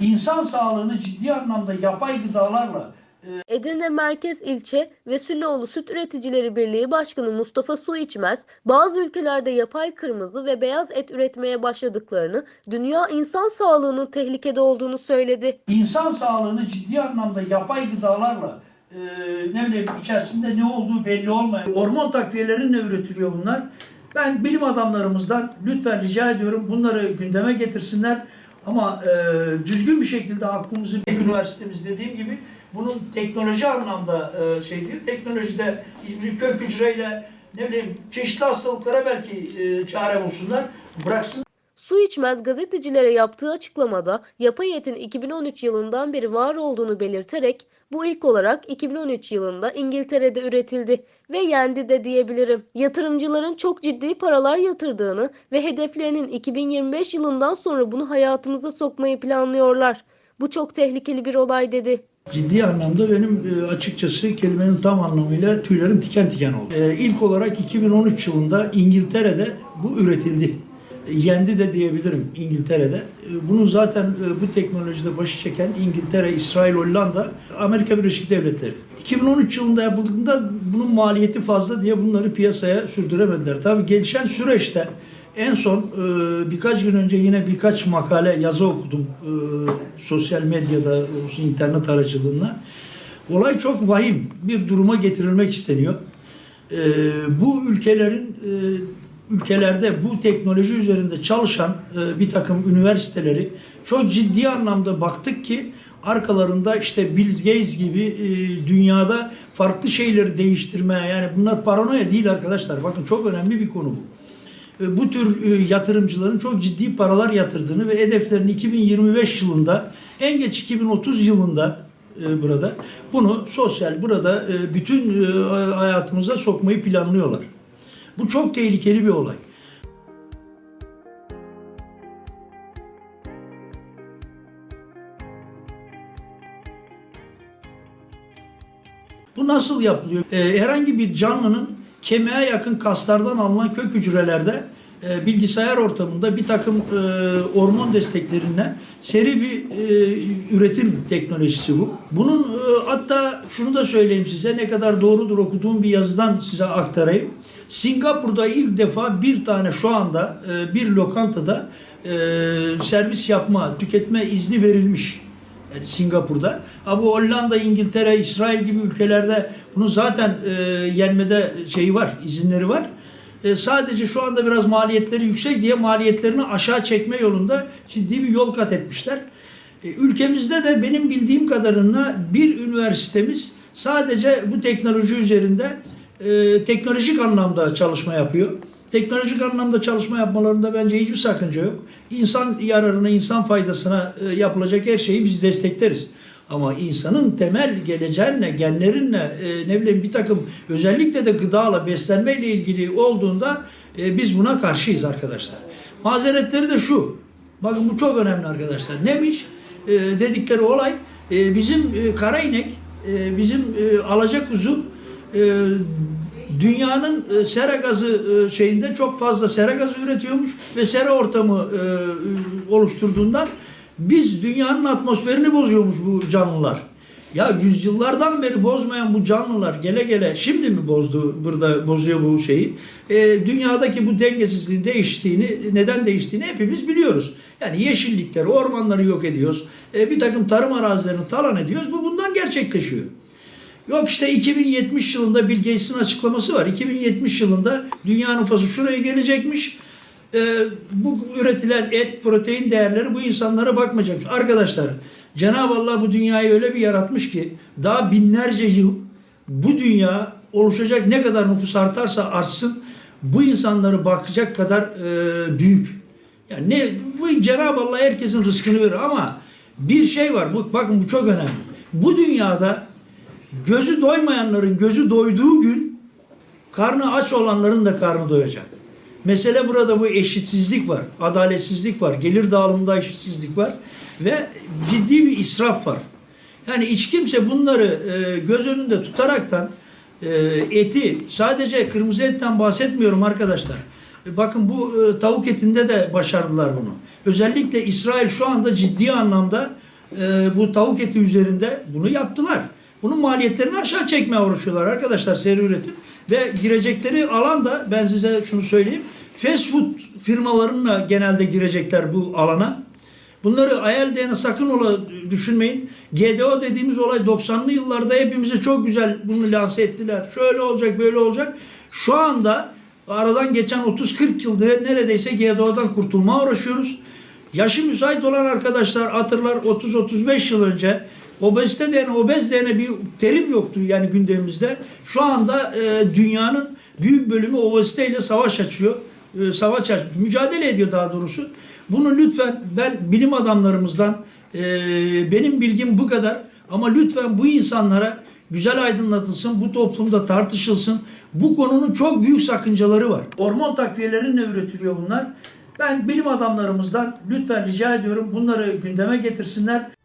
İnsan sağlığını ciddi anlamda yapay gıdalarla Edirne Merkez İlçe ve Süleoğlu Süt Üreticileri Birliği Başkanı Mustafa Su İçmez, bazı ülkelerde yapay kırmızı ve beyaz et üretmeye başladıklarını, dünya insan sağlığının tehlikede olduğunu söyledi. insan sağlığını ciddi anlamda yapay gıdalarla e, ne bileyim içerisinde ne olduğu belli olmayan hormon takviyelerinle üretiliyor bunlar. Ben bilim adamlarımızdan lütfen rica ediyorum bunları gündeme getirsinler. Ama e, düzgün bir şekilde aklımızı üniversitemiz dediğim gibi bunun teknoloji anlamda e, şey değil. Teknolojide bir kök hücreyle ne bileyim çeşitli hastalıklara belki e, çare bulsunlar. Bıraksın Su İçmez gazetecilere yaptığı açıklamada yapay etin 2013 yılından beri var olduğunu belirterek bu ilk olarak 2013 yılında İngiltere'de üretildi ve yendi de diyebilirim. Yatırımcıların çok ciddi paralar yatırdığını ve hedeflerinin 2025 yılından sonra bunu hayatımıza sokmayı planlıyorlar. Bu çok tehlikeli bir olay dedi. Ciddi anlamda benim e, açıkçası kelimenin tam anlamıyla tüylerim diken diken oldu. E, İlk olarak 2013 yılında İngiltere'de bu üretildi. Yendi de diyebilirim İngiltere'de. E, Bunun zaten e, bu teknolojide başı çeken İngiltere, İsrail, Hollanda, Amerika Birleşik Devletleri. 2013 yılında yapıldığında bunun maliyeti fazla diye bunları piyasaya sürdüremediler. Tabii gelişen süreçte en son e, birkaç gün önce yine birkaç makale, yazı okudum sosyal medyada, internet aracılığında. Olay çok vahim bir duruma getirilmek isteniyor. Bu ülkelerin ülkelerde bu teknoloji üzerinde çalışan e, bir takım üniversiteleri çok ciddi anlamda baktık ki arkalarında işte Bill Gates gibi e, dünyada farklı şeyleri değiştirmeye yani bunlar paranoya değil arkadaşlar. Bakın çok önemli bir konu bu e, bu tür yatırımcıların çok ciddi paralar yatırdığını ve hedeflerini 2025 yılında en geç 2030 yılında burada bunu sosyal burada bütün hayatımıza sokmayı planlıyorlar. Bu çok tehlikeli bir olay. Bu nasıl yapılıyor? Ee, herhangi bir canlının kemiğe yakın kaslardan alınan kök hücrelerde e, bilgisayar ortamında bir takım e, hormon desteklerinden seri bir e, üretim teknolojisi bu. Bunun e, hatta şunu da söyleyeyim size ne kadar doğrudur okuduğum bir yazıdan size aktarayım. Singapur'da ilk defa bir tane şu anda e, bir lokantada e, servis yapma, tüketme izni verilmiş. Yani Singapur'da. Bu Hollanda, İngiltere, İsrail gibi ülkelerde bunun zaten e, yenmede şeyi var, izinleri var. Sadece şu anda biraz maliyetleri yüksek diye maliyetlerini aşağı çekme yolunda ciddi bir yol kat etmişler. Ülkemizde de benim bildiğim kadarıyla bir üniversitemiz sadece bu teknoloji üzerinde e, teknolojik anlamda çalışma yapıyor. Teknolojik anlamda çalışma yapmalarında bence hiçbir sakınca yok. İnsan yararına, insan faydasına e, yapılacak her şeyi biz destekleriz. Ama insanın temel geleceğinle, genlerinle, e, ne bileyim bir takım özellikle de gıdayla, beslenmeyle ilgili olduğunda e, biz buna karşıyız arkadaşlar. Mazeretleri de şu. Bakın bu çok önemli arkadaşlar. Neymiş? E, dedikleri olay e, bizim e, kara inek, e, bizim e, alacak kuzu dünyanın e, sera gazı e, şeyinde çok fazla sera gazı üretiyormuş ve sera ortamı e, oluşturduğundan biz dünyanın atmosferini bozuyormuş bu canlılar. Ya yüzyıllardan beri bozmayan bu canlılar gele gele şimdi mi bozdu burada bozuyor bu şeyi? E, dünyadaki bu dengesizliğin değiştiğini neden değiştiğini hepimiz biliyoruz. Yani yeşillikleri, ormanları yok ediyoruz. E, bir takım tarım arazilerini talan ediyoruz. Bu bundan gerçekleşiyor. Yok işte 2070 yılında Bill Gates'in açıklaması var. 2070 yılında dünya nüfusu şuraya gelecekmiş. Ee, bu üretilen et, protein değerleri bu insanlara bakmayacakmış. Arkadaşlar Cenab-ı Allah bu dünyayı öyle bir yaratmış ki daha binlerce yıl bu dünya oluşacak ne kadar nüfus artarsa artsın bu insanları bakacak kadar e, büyük. Yani ne bu Cenab-ı Allah herkesin rızkını verir ama bir şey var. Bu, bakın bu çok önemli. Bu dünyada gözü doymayanların gözü doyduğu gün karnı aç olanların da karnı doyacak. Mesele burada bu eşitsizlik var, adaletsizlik var, gelir dağılımında eşitsizlik var ve ciddi bir israf var. Yani hiç kimse bunları e, göz önünde tutaraktan e, eti sadece kırmızı etten bahsetmiyorum arkadaşlar. E, bakın bu tavuk etinde de başardılar bunu. Özellikle İsrail şu anda ciddi anlamda bu tavuk eti üzerinde bunu yaptılar. Bunun maliyetlerini aşağı çekmeye uğraşıyorlar arkadaşlar seri üretim. Ve girecekleri alan da ben size şunu söyleyeyim. Fast food firmalarına genelde girecekler bu alana. Bunları hayal sakın ola düşünmeyin. GDO dediğimiz olay 90'lı yıllarda hepimize çok güzel bunu lanse ettiler. Şöyle olacak böyle olacak. Şu anda aradan geçen 30-40 yılda neredeyse GDO'dan kurtulmaya uğraşıyoruz. Yaşı müsait olan arkadaşlar hatırlar 30-35 yıl önce obezite denen obez denen bir terim yoktu yani gündemimizde. Şu anda e, dünyanın büyük bölümü obeziteyle savaş açıyor. E, savaş aç, mücadele ediyor daha doğrusu. Bunu lütfen ben bilim adamlarımızdan e, benim bilgim bu kadar ama lütfen bu insanlara güzel aydınlatılsın, bu toplumda tartışılsın. Bu konunun çok büyük sakıncaları var. Hormon takviyelerinle üretiliyor bunlar. Ben bilim adamlarımızdan lütfen rica ediyorum bunları gündeme getirsinler.